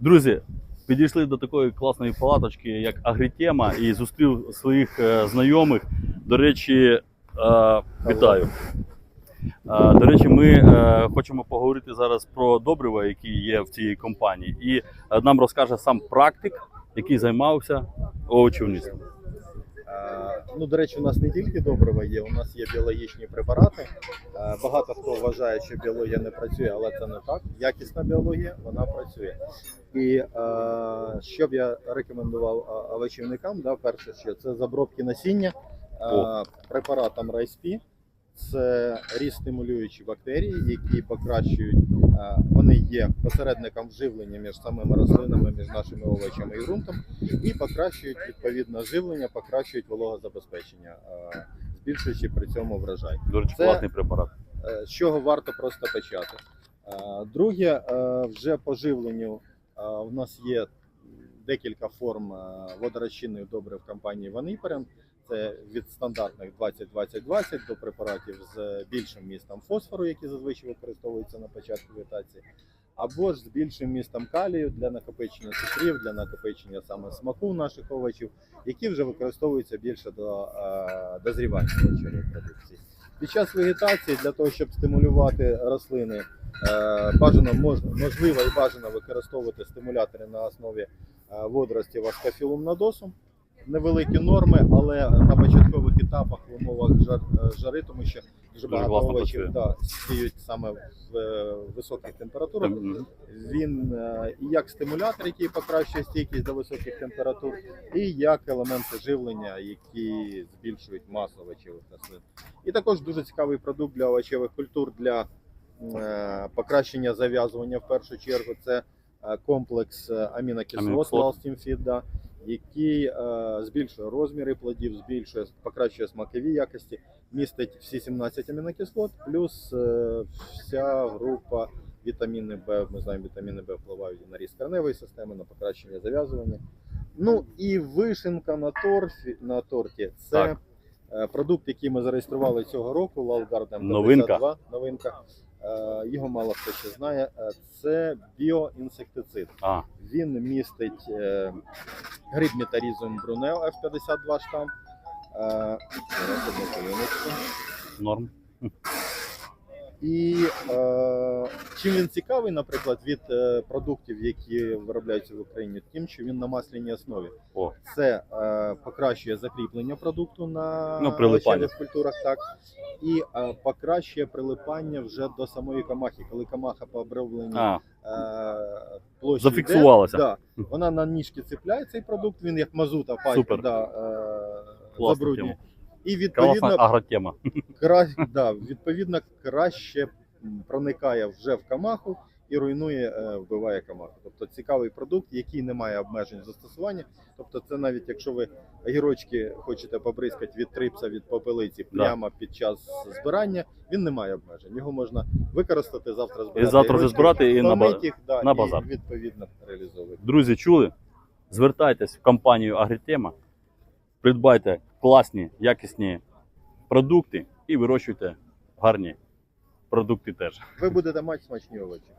Друзі, підійшли до такої класної палаточки, як Агрітема, і зустрів своїх е, знайомих. До речі, е, вітаю. Е, До речі, ми хочемо поговорити зараз про добрива, які є в цій компанії. І нам розкаже сам практик, який займався овочівництвом. Ну, до речі, у нас не тільки добрива є, у нас є біологічні препарати. Е, Багато хто вважає, що біологія не працює, але це не так. Якісна біологія вона працює. І е, що б я рекомендував е, овочівникам, да, перше, що це забробки насіння препаратом RISP. Це ріст стимулюючі бактерії, які покращують, е, вони є посередником вживлення між самими рослинами, між нашими овочами і ґрунтом, і покращують відповідно живлення, покращують вологозабезпечення, е, збільшуючи при цьому врожай. До речі, Це- класний препарат. Е, З чого варто просто почати? Друге, вже по живленню в нас є декілька форм водорозчинних добрив компанії Ваниперен. Це від стандартних 20-20-20 до препаратів з більшим містом фосфору, які зазвичай використовуються на початку вегетації, або ж з більшим містом калію для накопичення цукрів, для накопичення саме смаку наших овочів, які вже використовуються більше до е, дозрівання овочевої продукції. Під час вегетації для того, щоб стимулювати рослини, е, бажано можна можливо і бажано використовувати стимулятори на основі е, водоростів аскофілум надосу. Невеликі норми, але на початкових етапах в умовах е, жари, тому що дуже багато овочів да, сіють саме в е, високих температурах. Він е, і як стимулятор, який покращує стійкість до високих температур, і як елементи живлення, які збільшують масу овочевих рослин. І також дуже цікавий продукт для овочевих культур для покращення зав'язування в першу чергу. Це комплекс Амінокислот. Feed, да, який е, збільшує розміри плодів, збільшує, покращує смакові якості, містить всі 17 амінокислот, плюс е, вся група вітаміни Б. Ми знаємо, вітаміни Б впливають на ріст корневої системи, на покращення зав'язування. Ну і вишенка на торті, на торті це Так. е, продукт, який ми зареєстрували цього року. Лалгард М52. Новинка. Новинка. Е, Його мало хто ще знає. Е, Це біоінсектицид. А, Він містить е, гриб метарізум Брунео F52 штам. Норм. І е, чим він цікавий, наприклад, від е, продуктів, які виробляються в Україні, тим, що він на масляній основі. О. Це е, покращує закріплення продукту на Ну, прилипання. овочевих культурах, так і е, покращує прилипання вже до самої камахи, коли камаха по обробленні А, е, площі Зафіксувалася. Йде, да, вона на ніжки цепляє цей продукт, він як мазута пайка Супер. да, е, Класна забруднює. тема. І класна відповідно агротема. кра... да, відповідно краще проникає вже в камаху і руйнує, е, вбиває камаху. Тобто цікавий продукт, який не має обмежень застосування. Тобто, це навіть якщо ви огірочки хочете побризкати від трипса, від попелиці Да. прямо під час збирання, він не має обмежень. Його можна використати завтра збирати. І завтра вже збирати і на, ба- їх, да, на і відповідно реалізовувати. Друзі, чули? Звертайтесь в компанію Агрітема, придбайте класні, якісні продукти і вирощуйте гарні продукти теж. Ви будете мати смачні овочі.